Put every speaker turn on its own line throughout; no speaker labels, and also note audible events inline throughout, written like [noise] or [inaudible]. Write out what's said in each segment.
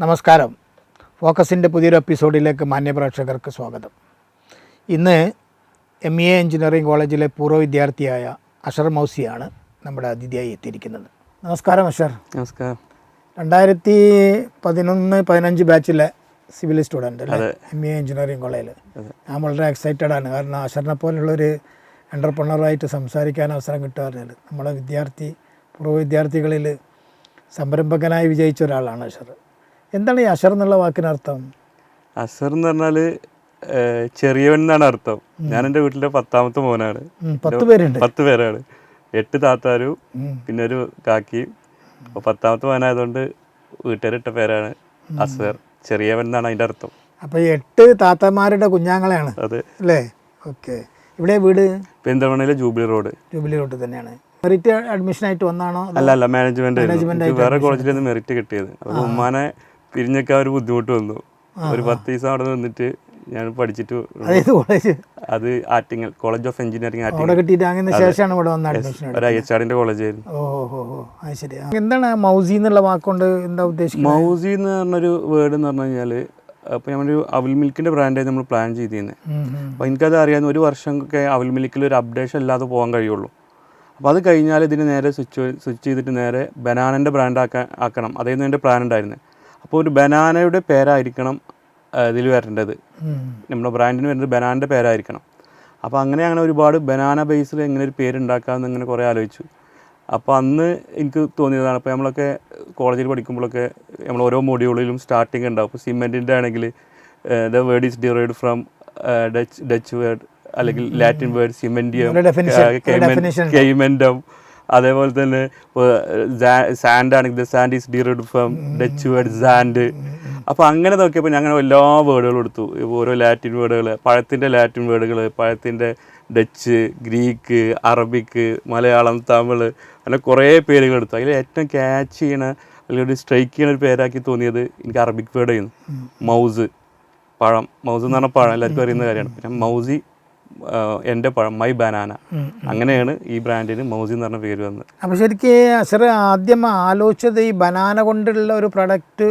നമസ്കാരം. ഫോക്കസിന്റെ പുതിയൊരു എപ്പിസോഡിലേക്ക് മാന്യപ്രേക്ഷകർക്ക് സ്വാഗതം. ഇന്ന് എം ഇ എ എഞ്ചിനീയറിംഗ് കോളേജിലെ പൂർവ വിദ്യാർത്ഥിയായ അഷർ മൗസിയാണ് നമ്മുടെ അതിഥിയായി എത്തിയിരിക്കുന്നത്. നമസ്കാരം അഷർ.
നമസ്കാരം.
രണ്ടായിരത്തി പതിനൊന്ന് പതിനഞ്ച് ബാച്ചിലെ സിവിൽ സ്റ്റുഡന്റ് അല്ലേ? എം ഇ എ എഞ്ചിനീയറിംഗ് കോളേജിൽ ഞാൻ വളരെ എക്സൈറ്റഡ് ആണ്. കാരണം അഷറിനെ പോലുള്ളൊരു എന്റർപ്രണറായിട്ട് സംസാരിക്കാൻ അവസരം കിട്ടുക നമ്മുടെ വിദ്യാർത്ഥി പൂർവ വിദ്യാർത്ഥികളിൽ സംരംഭകനായി വിജയിച്ച ഒരാളാണ് അഷർ. എന്താണ് ഈ അഷർ എന്നുള്ള വാക്കിനർത്ഥം
അസർ എന്ന് പറഞ്ഞാൽ ചെറിയവൻ എന്നാണ് അർത്ഥം. ഞാൻ എന്റെ വീട്ടിലെ പത്താമത്തെ മോനാണ്.
പത്ത് പേരുണ്ട്.
പത്ത് പേരാണ്. എട്ട് താത്താരും പിന്നെ ഒരു കാക്കിയും. അപ്പോൾ പത്താമത്തെ മോനായതുകൊണ്ട് വീട്ടുകാരിട്ട പേരാണ് അസർ ചെറിയവൻ എന്നാണ് അതിന്റെ അർത്ഥം.
അപ്പോൾ എട്ട് താത്തമാരുടെ കുഞ്ഞാങ്ങളെയാണ്.
അത്.
അല്ലേ? ഓക്കെ. ഇവിടെ വീട്?
പെരിന്തൽമണ്ണയിലെ ജൂബിലി റോഡ്.
ജൂബിലി റോഡ് തന്നെയാണ്. മെറിറ്റ് അഡ്മിഷൻ ആയിട്ട് വന്നാണോ
അല്ല അല്ല മാനേജ്മെന്റ് വേറെ കോളേജിൽ നിന്ന് മെറിറ്റ് കിട്ടിയത്. അപ്പോൾ ഉമ്മാനെ പിരിഞ്ഞൊക്കെ ഒരു ബുദ്ധിമുട്ട് വന്നു. ഒരു പത്ത് ദിവസം അവിടെ നിന്നിട്ട് ഞാൻ പഠിച്ചിട്ട്
കോളേജ്
അത് Attingal college of engineering Attingal.
അവിടെ കിട്ടിയിട്ട് അങ്ങനെ ശേഷമാണ് ഇവിടെ വന്ന അഡ്മിഷൻ
ഒരു ഐ എച്ച് ആറിന്റെ കോളേജ്
ആയിരുന്നു. ഓ ഓ അത് ശരി. എന്താണ് മൗസി എന്നുള്ള വാക്കുകൊണ്ട് എന്താ ഉദ്ദേശിക്കുന്നത്?
മൗസി എന്ന് പറഞ്ഞൊരു വേർഡ് എന്ന് പറഞ്ഞു കഴിഞ്ഞാൽ അപ്പോൾ ഞാനൊരു അവൽ മിൽക്കിന്റെ ബ്രാൻഡായി നമ്മൾ പ്ലാൻ ചെയ്തിരുന്നത്. അപ്പോൾ എനിക്കത് അറിയാവുന്ന ഒരു വർഷം ഒക്കെ അവൽ മിൽക്കിൽ ഒരു അപ്ഡേഷൻ ഇല്ലാതെ പോകാൻ കഴിയുള്ളൂ. അപ്പോൾ അത് കഴിഞ്ഞാൽ ഇതിന് നേരെ സ്വിച്ച് സ്വിച്ച് ചെയ്തിട്ട് നേരെ ബനാനന്റെ ബ്രാൻഡ് ആക്കാൻ ആക്കണം. അതായിരുന്നു എന്റെ പ്ലാൻ ഉണ്ടായിരുന്നത് അപ്പോൾ ഒരു ബനാനയുടെ പേരായിരിക്കണം ഇതിൽ വരേണ്ടത്. നമ്മുടെ ബ്രാൻഡിന് വരുന്നത് ബനാനന്റെ പേരായിരിക്കണം. അപ്പോൾ അങ്ങനെ അങ്ങനെ ഒരുപാട് ബനാന ബേസിൽ എങ്ങനെ ഒരു പേരുണ്ടാക്കാമെന്ന് ഇങ്ങനെ കുറേ ആലോചിച്ചു. അപ്പോൾ അന്ന് എനിക്ക് തോന്നിയതാണ് അപ്പോൾ നമ്മളൊക്കെ കോളേജിൽ പഠിക്കുമ്പോഴൊക്കെ നമ്മൾ ഓരോ മൊഡ്യൂളിലും സ്റ്റാർട്ടിങ് ഉണ്ടാവും. അപ്പോൾ സിമെന്റിന്റെ ആണെങ്കിൽ the word is derived from Dutch Dutch word അല്ലെങ്കിൽ ലാറ്റിൻ വേർഡ്
സിമെന്റിയം
കെയ്മെന്റം അതേപോലെ തന്നെ സാൻഡ് ആണെങ്കിൽ the sand is derived from Dutch word sand. അപ്പോൾ അങ്ങനെ നോക്കിയപ്പോൾ ഞങ്ങൾ എല്ലാ വേർഡുകളും എടുത്തു. ഓരോ ലാറ്റിൻ വേർഡുകൾ പഴത്തിന്റെ ലാറ്റിൻ വേർഡുകൾ പഴത്തിന്റെ Dutch Greek Arabic Malayalam Tamil അങ്ങനെ കുറേ പേരുകൾ എടുത്തു. അതിൽ ഏറ്റവും ക്യാച്ച് ചെയ്യണ അല്ലെങ്കിൽ ഒരു സ്ട്രൈക്ക് ചെയ്യണ ഒരു പേരാക്കി തോന്നിയത് എനിക്ക് അറബിക് വേർഡ് മൗസ് പഴം. മൗസ് എന്ന് പറഞ്ഞാൽ പഴം. എല്ലാവർക്കും അറിയുന്ന കാര്യമാണ്. പിന്നെ മൗസി എന്റെ പഴം മൈ ബനാന അങ്ങനെയാണ് ഈ ബ്രാൻഡിന് മൗസി എന്ന് പറഞ്ഞ പേര് വന്നത്.
അപ്പോൾ ശരിക്കും അസർ ആദ്യം ആലോചിച്ചത് ഈ ബനാന കൊണ്ടുള്ള ഒരു പ്രൊഡക്റ്റ്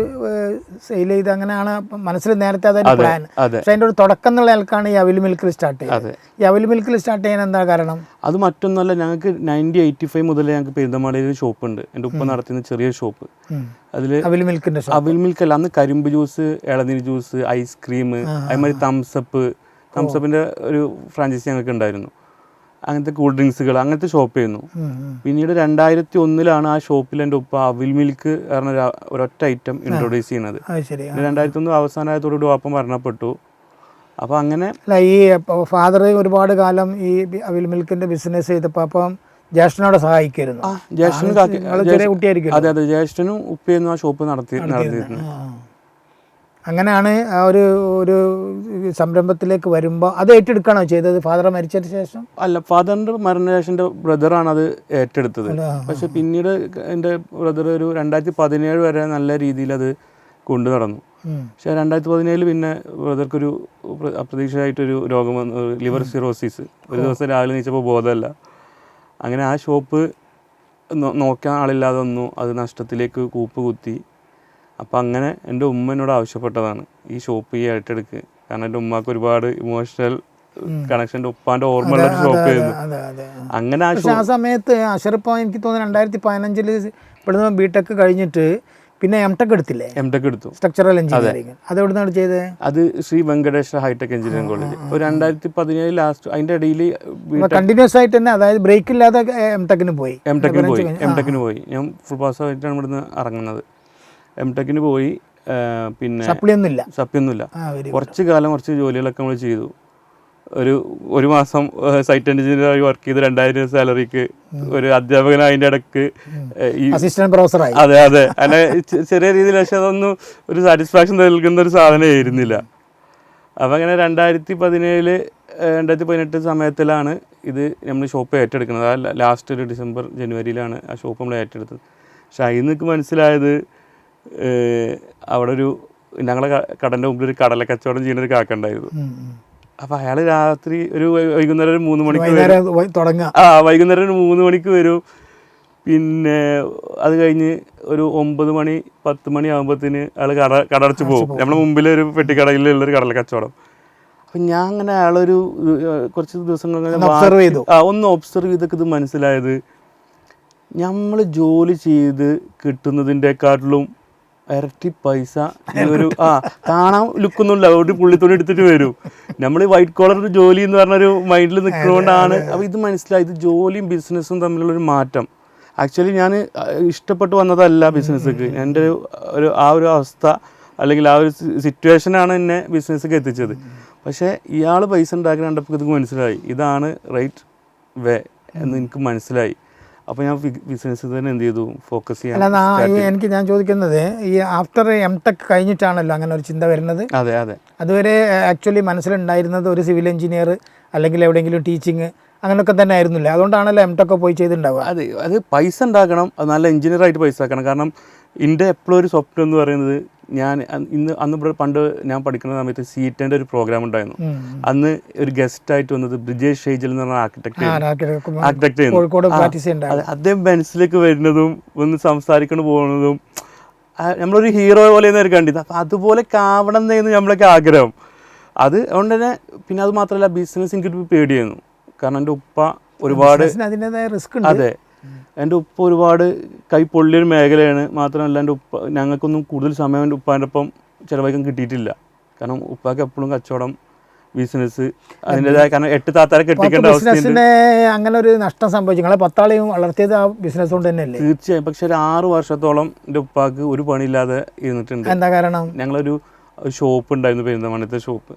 സെയിൽ ചെയ്ത് അങ്ങനെയാണ് മനസ്സിൽ നേരത്തെ അതൊരു പ്ലാൻ പക്ഷേ അതിന്റെ ഒരു തുടക്കം എന്നുള്ള ആൾക്കാണ് ഈ അവൽ മിൽക്കിൽ സ്റ്റാർട്ട് ചെയ്യുന്നത് ഈ അവൽ മിൽക്കിൽ സ്റ്റാർട്ട് ചെയ്യാൻ എന്താ കാരണം?
അത് മറ്റൊന്നല്ല ഞങ്ങൾക്ക് നയന്റി എയ്റ്റി ഫൈവ് മുതലേ ഞങ്ങൾക്ക് പെരുന്തമാളിയിൽ ഒരു ഷോപ്പ് ഉണ്ട്. എന്റെ ഉപ്പ നടത്തുന്ന ചെറിയ ഷോപ്പ് അതിൽ
അവൽ മിൽക്കിന്റെ
അവിൽ മിൽക്ക് അല്ല അന്ന് കരിമ്പ് ജ്യൂസ് ഇളനീർ ജ്യൂസ് ഐസ്ക്രീം അതേമാതിരി തംസപ്പ് തംസപ്പിന്റെ ഒരു ഫ്രാഞ്ചൈസി ഞങ്ങൾക്ക് ഉണ്ടായിരുന്നു. അങ്ങനത്തെ കൂൾ ഡ്രിങ്ക്സുകൾ അങ്ങനത്തെ ഷോപ്പ് ചെയ്യുന്നു. പിന്നീട് രണ്ടായിരത്തി ഒന്നിലാണ് ആ ഷോപ്പിൽ എന്റെ ഉപ്പ അവിൽ മിൽക്ക് പറഞ്ഞ ഒരു- ഒരൊറ്റ ഐറ്റം ഇൻട്രൊഡ്യൂസ് ചെയ്യുന്നത്. രണ്ടായിരത്തി ഒന്ന് അവസാനമായതോടുകൂടി വാപ്പം മരണപ്പെട്ടു. അപ്പോൾ അങ്ങനെ
അല്ല ഈ ഫാദർ ഒരുപാട് കാലം ഈ അവിൽ മിൽക്കിന്റെ ബിസിനസ് ചെയ്തപ്പോൾ അപ്പം ജ്യേഷ്ഠനോട് സഹായിക്കായിരുന്നു.
അതെ അതെ ജ്യേഷ്ഠനും ഉപ്പയൊന്നും ആ ഷോപ്പ് നടത്തി നടത്തിയിരുന്നു.
അങ്ങനെയാണ് ആ ഒരു ഒരു സംരംഭത്തിലേക്ക് വരുമ്പോൾ അത് ഏറ്റെടുക്കണോ ചെയ്തത്? ഫാദർ മരിച്ചതിന് ശേഷം?
അല്ല ഫാദറിന്റെ മരണശേഷം എന്റെ ബ്രദറാണ് അത് ഏറ്റെടുത്തത്. പക്ഷെ പിന്നീട് എന്റെ ബ്രദർ ഒരു രണ്ടായിരത്തി പതിനേഴ് വരെ നല്ല രീതിയിൽ അത് കൊണ്ടു നടന്നു. പക്ഷേ രണ്ടായിരത്തി പതിനേഴിൽ പിന്നെ ബ്രദർക്കൊരു പ്ര- അപ്രതീക്ഷിതമായിട്ടൊരു രോഗം വന്നു. ലിവർ സിറോസിസ് ഒരു ദിവസം രാവിലെ നീച്ചപ്പോൾ ബോധമല്ല. അങ്ങനെ ആ ഷോപ്പ് നോക്കാൻ ആളില്ലാതെ വന്നു. അത് നഷ്ടത്തിലേക്ക് കൂപ്പ് കുത്തി. അപ്പം അങ്ങനെ എന്റെ ഉമ്മ എന്നോട് ആവശ്യപ്പെട്ടതാണ് ഈ ഷോപ്പ് ഈ ഏറ്റെടുക്ക് കാരണം എന്റെ ഉമ്മക്ക് ഒരുപാട് ഇമോഷണൽ കണക്ഷൻ ഉപ്പാന്റെ ഓർമ്മ ഓർമ്മയുള്ള ഒരു ഷോപ്പ് ആയിരുന്നു.
അതെ അതെ.
അങ്ങനെ ആ
ആ സമയത്ത് അഷറിപ്പോ എനിക്ക് തോന്നുന്നു രണ്ടായിരത്തി പതിനഞ്ചിൽ ഇവിടുന്ന് ബി ടെക് കഴിഞ്ഞിട്ട് പിന്നെ എം ടെക് എടുത്തില്ലേ?
എം ടെക് എടുത്തു
സ്ട്രക്ചറൽ എഞ്ചിനീയറിംഗ് അത് എവിടുന്നാണ് ചെയ്തത്
അത് Sri Venkateswara hi tech engineering college ഒരു രണ്ടായിരത്തി പതിനേഴ് ലാസ്റ്റ് അതിന്റെ ഇടയിൽ
കണ്ടിന്യൂസ് ആയിട്ട് തന്നെ അതായത് ബ്രേക്ക് ഇല്ലാതെ എം ടെക്കിന് പോയി.
എം ടെക്കിന് പോയി. എം ടെക്കിന് പോയി. ഞാൻ ഫുൾ പാസ് ആയിട്ടാണ് ഇവിടുന്ന് ഇറങ്ങുന്നത്. എം ടെക്കിന് പോയി പിന്നെ
സപ്ലിയൊന്നുമില്ല. സപ്ലിയൊന്നുമില്ല.
കുറച്ച് കാലം കുറച്ച് ജോലികളൊക്കെ നമ്മൾ ചെയ്തു. ഒരു ഒരു മാസം സൈറ്റ് എഞ്ചിനീയറായി വർക്ക് ചെയ്ത് രണ്ടായിരം രൂപ സാലറിക്ക് ഒരു അധ്യാപകൻ അതിന്റെ ഇടയ്ക്ക് ഈ
അസിസ്റ്റന്റ് പ്രൊഫസറായി
അതെ അതെ. അല്ലെ ചെറിയ രീതിയിൽ പക്ഷെ അതൊന്നും ഒരു സാറ്റിസ്ഫാക്ഷൻ നൽകുന്ന ഒരു സാധനമായിരുന്നില്ല അപ്പം അങ്ങനെ രണ്ടായിരത്തി പതിനേഴിൽ രണ്ടായിരത്തി പതിനെട്ട് സമയത്തിലാണ് ഇത് നമ്മൾ ഷോപ്പ് ഏറ്റെടുക്കുന്നത്. ആ ലാസ്റ്റ് ഒരു ഡിസംബർ ജനുവരിയിലാണ് ആ ഷോപ്പ് നമ്മൾ ഏറ്റെടുത്തത്. പക്ഷെ അതിൽ നിന്ന് മനസ്സിലായത് അവിടെ ഒരു ഞങ്ങളെ കടലിന്റെ മുമ്പിൽ ഒരു കടല കച്ചവടം ചെയ്യുന്ന ഒരു കാക്ക ഉണ്ടായിരുന്നു. അപ്പൊ. അയാൾ രാത്രി ഒരു വൈകുന്നേരം ഒരു മൂന്ന് മണിക്ക് വരും. ആ വൈകുന്നേരം ഒരു മൂന്ന് മണിക്ക് വരും. പിന്നെ അത് കഴിഞ്ഞ് ഒരു ഒമ്പത് മണി പത്ത് മണി ആകുമ്പോഴത്തേന് അയാൾ കട കടടച്ച് പോകും. നമ്മുടെ മുമ്പിൽ ഒരു പെട്ടിക്കടയിലുള്ളൊരു കടല കച്ചവടം. അപ്പം ഞാൻ അങ്ങനെ അയാളൊരു കുറച്ച് ദിവസങ്ങൾ. ആ ഒന്ന് ഒബ്സർവ് ചെയ്തൊക്കെ ഇത് മനസ്സിലായത്. നമ്മൾ ജോലി ചെയ്ത് കിട്ടുന്നതിന്റെക്കാട്ടിലും ഇരട്ടി പൈസ ഒരു ആ കാണാൻ ലുക്കൊന്നുമില്ല. ഒരു പുള്ളിത്തുണി എടുത്തിട്ട് വരൂ. നമ്മൾ ഈ വൈറ്റ് കോളർ ജോലി എന്ന് പറഞ്ഞൊരു മൈൻഡിൽ നിൽക്കുന്നതുകൊണ്ടാണ് അപ്പോൾ ഇത് മനസ്സിലായി. ഇത് ജോലിയും ബിസിനസ്സും തമ്മിലുള്ള ഒരു മാറ്റം. ആക്ച്വലി ഞാൻ ഇഷ്ടപ്പെട്ട് വന്നതല്ല ബിസിനസ്സൊക്കെ എന്റെ ഒരു ഒരു ആ ഒരു അവസ്ഥ അല്ലെങ്കിൽ ആ ഒരു സിറ്റുവേഷനാണ് എന്നെ ബിസിനസ്സൊക്കെ എത്തിച്ചത്. പക്ഷേ ഇയാൾ പൈസ ഉണ്ടാക്കി കണ്ടപ്പോൾ ഇത് മനസ്സിലായി. ഇതാണ് റൈറ്റ് വേ എന്ന് എനിക്ക് മനസ്സിലായി. അപ്പോൾ ഞാൻ ബിസിനസ് തന്നെ എന്ത് ചെയ്തു? ഫോക്കസ് ചെയ്യാൻ
എനിക്ക് ഞാൻ ചോദിക്കുന്നത് ഈ ആഫ്റ്റർ എം ടെക് കഴിഞ്ഞിട്ടാണല്ലോ അങ്ങനെ ഒരു ചിന്ത വരുന്നത്?
അതെ അതെ.
അതുവരെ ആക്ച്വലി മനസ്സിലുണ്ടായിരുന്നത് ഒരു സിവിൽ എഞ്ചിനീയർ അല്ലെങ്കിൽ എവിടെയെങ്കിലും ടീച്ചിങ് അങ്ങനെയൊക്കെ തന്നെ ആയിരുന്നില്ല? അതുകൊണ്ടാണല്ലോ എം ടെക് പോയി ചെയ്തിട്ടുണ്ടാവുക.
അതെ അത് പൈസ ഉണ്ടാക്കണം. അത് നല്ല എഞ്ചിനീയർ ആയിട്ട് പൈസ ആക്കണം. കാരണം എന്റെ എപ്പോഴും ഒരു സ്വപ്നം എന്ന് പറയുന്നത് ഞാൻ ഇന്ന് അന്ന് ഇവിടെ പണ്ട് ഞാൻ പഠിക്കുന്ന സമയത്ത് സീറ്റന്റെ ഒരു പ്രോഗ്രാം ഉണ്ടായിരുന്നു. അന്ന് ഒരു ഗസ്റ്റ് ആയിട്ട് വന്നത് ബ്രിജേഷ് ഷെയ്ജൽ എന്ന് പറഞ്ഞ ആർക്കിടെക്ട്
ആർക്കിടെക്ട്
അദ്ദേഹം മനസ്സിലേക്ക് വരുന്നതും ഒന്ന് സംസാരിക്കണം പോകുന്നതും നമ്മളൊരു ഹീറോ പോലെ ഒരു കണ്ടിത് അപ്പം അതുപോലെ കാവണം എന്നായിരുന്നു നമ്മളൊക്കെ ആഗ്രഹം. അത് അതുകൊണ്ട് തന്നെ പിന്നെ അത് മാത്രമല്ല ബിസിനസ് എനിക്ക് പേടിയായിരുന്നു. കാരണം എന്റെ ഉപ്പ ഒരുപാട്
അതിന്റെതായ റിസ്ക്
അതെ എന്റെ ഉപ്പ ഒരുപാട് കൈ പൊള്ളിയൊരു മേഖലയാണ്. മാത്രമല്ല എന്റെ ഉപ്പ ഞങ്ങൾക്കൊന്നും കൂടുതൽ സമയം എന്റെ ഉപ്പാന്റെ ഒപ്പം ചിലവഴിക്കാൻ കിട്ടിയിട്ടില്ല. കാരണം ഉപ്പാക്ക് എപ്പോഴും കച്ചവടം ബിസിനസ് അതിന്റെതായ കാരണം എട്ട് താത്താരെ കെട്ടിക്കേണ്ട
ബിസിനസ്സിന് അങ്ങനെ ഒരു നഷ്ടം സംഭവിച്ചു. നിങ്ങളെ പത്താളെയും വളർത്തിയത് ആ ബിസിനസ് കൊണ്ട് തന്നെയല്ലേ?
തീർച്ചയായും. പക്ഷെ ഒരു ആറ് വർഷത്തോളം എന്റെ ഉപ്പാക്ക് ഒരു പണിയില്ലാതെ ഇരുന്നിട്ടുണ്ട്.
എന്താ കാരണം?
ഞങ്ങളൊരു ഷോപ്പ് ഉണ്ടായിരുന്നു പെരുന്തമണ്ണത്തെ ഷോപ്പ്.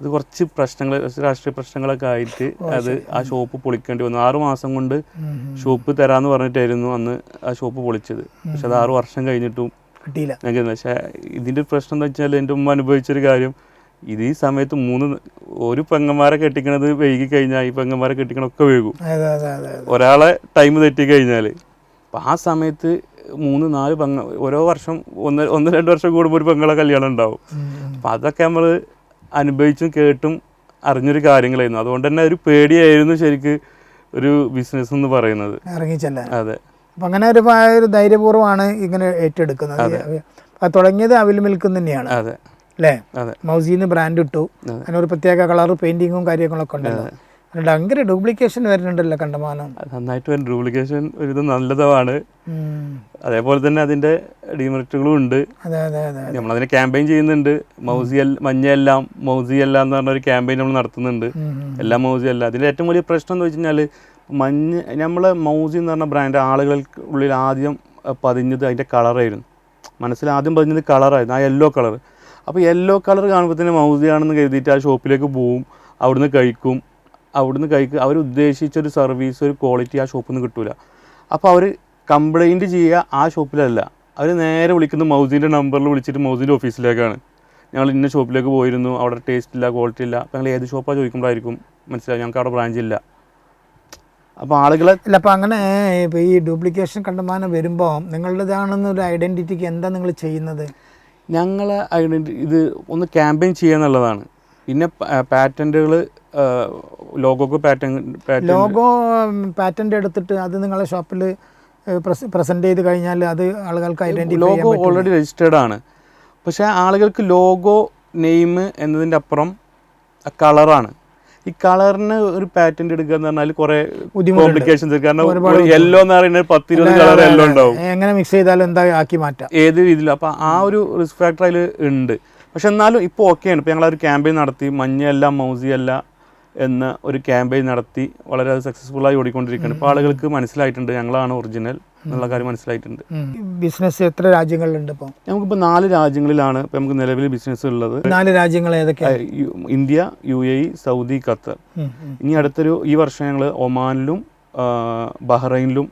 അത് കുറച്ച് പ്രശ്നങ്ങൾ രാഷ്ട്രീയ പ്രശ്നങ്ങളൊക്കെ ആയിട്ട് അത് ആ ഷോപ്പ് പൊളിക്കേണ്ടി വന്നു. ആറു മാസം കൊണ്ട് ഷോപ്പ് തരാമെന്ന് പറഞ്ഞിട്ടായിരുന്നു അന്ന് ആ ഷോപ്പ് പൊളിച്ചത്. പക്ഷെ അത് ആറു വർഷം കഴിഞ്ഞിട്ടും
കിട്ടിയില്ല.
പക്ഷെ ഇതിന്റെ പ്രശ്നം എന്താ വെച്ചാൽ എന്റെ ഉമ്മ അനുഭവിച്ചൊരു കാര്യം. ഇത് ഈ സമയത്ത് മൂന്ന് ഒരു പെങ്ങന്മാരെ കെട്ടിക്കണത് വൈകി കഴിഞ്ഞാൽ ഈ പെങ്ങന്മാരെ കെട്ടിക്കണൊക്കെ വൈകും.
വേകും
ഒരാളെ ടൈം തെറ്റി കഴിഞ്ഞാൽ അപ്പം ആ സമയത്ത് മൂന്ന് നാല് പെങ്ങ ഓരോ വർഷം ഒന്ന് ഒന്ന് രണ്ട് വർഷം കൂടുമ്പോൾ ഒരു പെങ്ങളെ കല്യാണം ഉണ്ടാവും. അപ്പം അതൊക്കെ നമ്മൾ അനുഭവിച്ചും കേട്ടും അറിഞ്ഞൊരു കാര്യങ്ങളായിരുന്നു. അതുകൊണ്ട് തന്നെ ഒരു പേടിയായിരുന്നു ശരിക്ക് ഒരു ബിസിനസ് എന്ന് പറയുന്നത്. അതെ.
അപ്പം അങ്ങനെ ഒരു ഒരു ധൈര്യപൂർവമാണ് ഇങ്ങനെ ഏറ്റെടുക്കുന്നത്. തുടങ്ങിയത് അവിൽ മിൽക്കും തന്നെയാണ്.
അതെ.
അല്ലേ? മൗസീന്ന് ബ്രാൻഡ് ഇട്ടു. അങ്ങനെ ഒരു പ്രത്യേക കളർ പെയിന്റിങ്ങും കാര്യങ്ങളൊക്കെ ഉണ്ടല്ലോ. അതുകൊണ്ട് ഭയങ്കര ഡ്യൂപ്ലിക്കേഷൻ വരുന്നുണ്ടല്ലോ കണ്ടമാനം.
നന്നായിട്ട് വരും ഡ്യൂപ്ലിക്കേഷൻ ഒരു നല്ലതാണ് അതേപോലെ തന്നെ അതിന്റെ ഡിമെറിറ്റുകളും ഉണ്ട്. നമ്മളതിനെ ക്യാമ്പയിൻ ചെയ്യുന്നുണ്ട്. മൗസി മഞ്ഞയെല്ലാം മഞ്ഞ എല്ലാം മൗസി എല്ലാം എന്ന് പറഞ്ഞ ഒരു ക്യാമ്പയിൻ നമ്മൾ നടത്തുന്നുണ്ട്. എല്ലാം മൗസി അല്ല അതിന്റെ ഏറ്റവും വലിയ പ്രശ്നം എന്ന് വെച്ച് കഴിഞ്ഞാൽ മഞ്ഞ നമ്മളെ മൗസി എന്ന് പറഞ്ഞ ബ്രാൻഡ് ആളുകൾക്ക് ഉള്ളിൽ ആദ്യം പതിഞ്ഞത് അതിന്റെ കളറായിരുന്നു മനസ്സിൽ ആദ്യം പതിഞ്ഞത് കളറായിരുന്നു ആ യെല്ലോ കളർ അപ്പോൾ യെല്ലോ കളർ കാണുമ്പോൾ തന്നെ മൗസിയാണെന്ന് കരുതിയിട്ട് ആ ഷോപ്പിലേക്ക് പോവും അവിടുന്ന് കഴിക്കും. അവിടുന്ന് കഴിക്കുക അവർ ഉദ്ദേശിച്ച ഒരു സർവീസ് ഒരു ക്വാളിറ്റി ആ ഷോപ്പിൽ നിന്ന് കിട്ടൂല. അപ്പോൾ അവർ കംപ്ലൈന്റ് ചെയ്യുക ആ ഷോപ്പിലല്ല അവർ നേരെ വിളിക്കുന്ന മൗസിന്റെ നമ്പറിൽ വിളിച്ചിട്ട് മൗസിന്റെ ഓഫീസിലേക്കാണ് ഞങ്ങൾ ഇന്ന ഷോപ്പിലേക്ക് പോയിരുന്നു അവിടെ ടേസ്റ്റ് ഇല്ല ക്വാളിറ്റി ഇല്ല. അപ്പോൾ ഞങ്ങൾ ഏത് ഷോപ്പാണ് ചോദിക്കുമ്പോഴായിരിക്കും മനസ്സിലായി ഞങ്ങൾക്ക് അവിടെ ബ്രാഞ്ച് ഇല്ല. അപ്പോൾ ആളുകളെ
അല്ല അപ്പോൾ അങ്ങനെ ഇപ്പോൾ ഈ ഡ്യൂപ്ലിക്കേഷൻ കണ്ടമാനം വരുമ്പോൾ നിങ്ങളുടേതാണെന്നൊരു ഐഡന്റിറ്റിക്ക് എന്താ നിങ്ങൾ ചെയ്യുന്നത്?
ഞങ്ങളെ ഐഡന്റി ഇത് ഒന്ന് ക്യാമ്പയിൻ ചെയ്യുക എന്നുള്ളതാണ്. പിന്നെ പാറ്റന്റുകൾ ലോഗോക്ക് പാറ്റൻ
ലോഗോ പാറ്റന്റ് എടുത്തിട്ട് അത് നിങ്ങളെ ഷോപ്പിൽ പ്രസന്റ് ചെയ്ത് കഴിഞ്ഞാൽ അത് ആളുകൾക്ക് ഐഡന്റിഫൈ
ലോഗോ ഓൾറെഡി രജിസ്റ്റേർഡ് ആണ്. പക്ഷേ ആളുകൾക്ക് ലോഗോ നെയിം എന്നതിന്റെ അപ്പുറം കളറാണ് ഈ കളറിന് ഒരു പാറ്റന്റ് എടുക്കുക എന്ന് പറഞ്ഞാൽ കുറെ. കോംപ്ലിക്കേഷൻസ് കാരണം യെല്ലോ എന്ന് പറയുന്നത് പത്ത് ഇരുപത് കളർ യെല്ലോ ഉണ്ടാവും.
എങ്ങനെ മിക്സ് ചെയ്താലും എന്താ ആക്കി മാറ്റാം.
ഏത് രീതിയിലും. അപ്പോൾ ആ ഒരു റിസ്ക് ഫാക്ടർ അതിൽ ഉണ്ട്. പക്ഷെ എന്നാലും ഇപ്പോൾ ഓക്കെയാണ്. ഇപ്പോൾ ഞങ്ങളൊരു ക്യാമ്പയിൻ നടത്തി മഞ്ഞയല്ല മൗസിയല്ല എന്ന ഒരു ക്യാമ്പയിൻ നടത്തി വളരെ സക്സസ്ഫുള്ളായി ഓടിക്കൊണ്ടിരിക്കുകയാണ്. ഇപ്പോൾ ആളുകൾക്ക് മനസ്സിലായിട്ടുണ്ട് ഞങ്ങളാണ് ഒറിജിനൽ എന്നുള്ള കാര്യം മനസ്സിലായിട്ടുണ്ട്.
ബിസിനസ് എത്ര രാജ്യങ്ങളിലുണ്ട് ഇപ്പോൾ?
നമുക്കിപ്പോൾ നാല് രാജ്യങ്ങളിലാണ് ഇപ്പോൾ നമുക്ക് നിലവിൽ ബിസിനസ് ഉള്ളത്.
നാല് രാജ്യങ്ങൾ ഏതൊക്കെയാണ്
India U A E Saudi Qatar. ഇനി അടുത്തൊരു ഈ വർഷം ഞങ്ങൾ ഒമാനിലും ബഹ്റൈനിലും.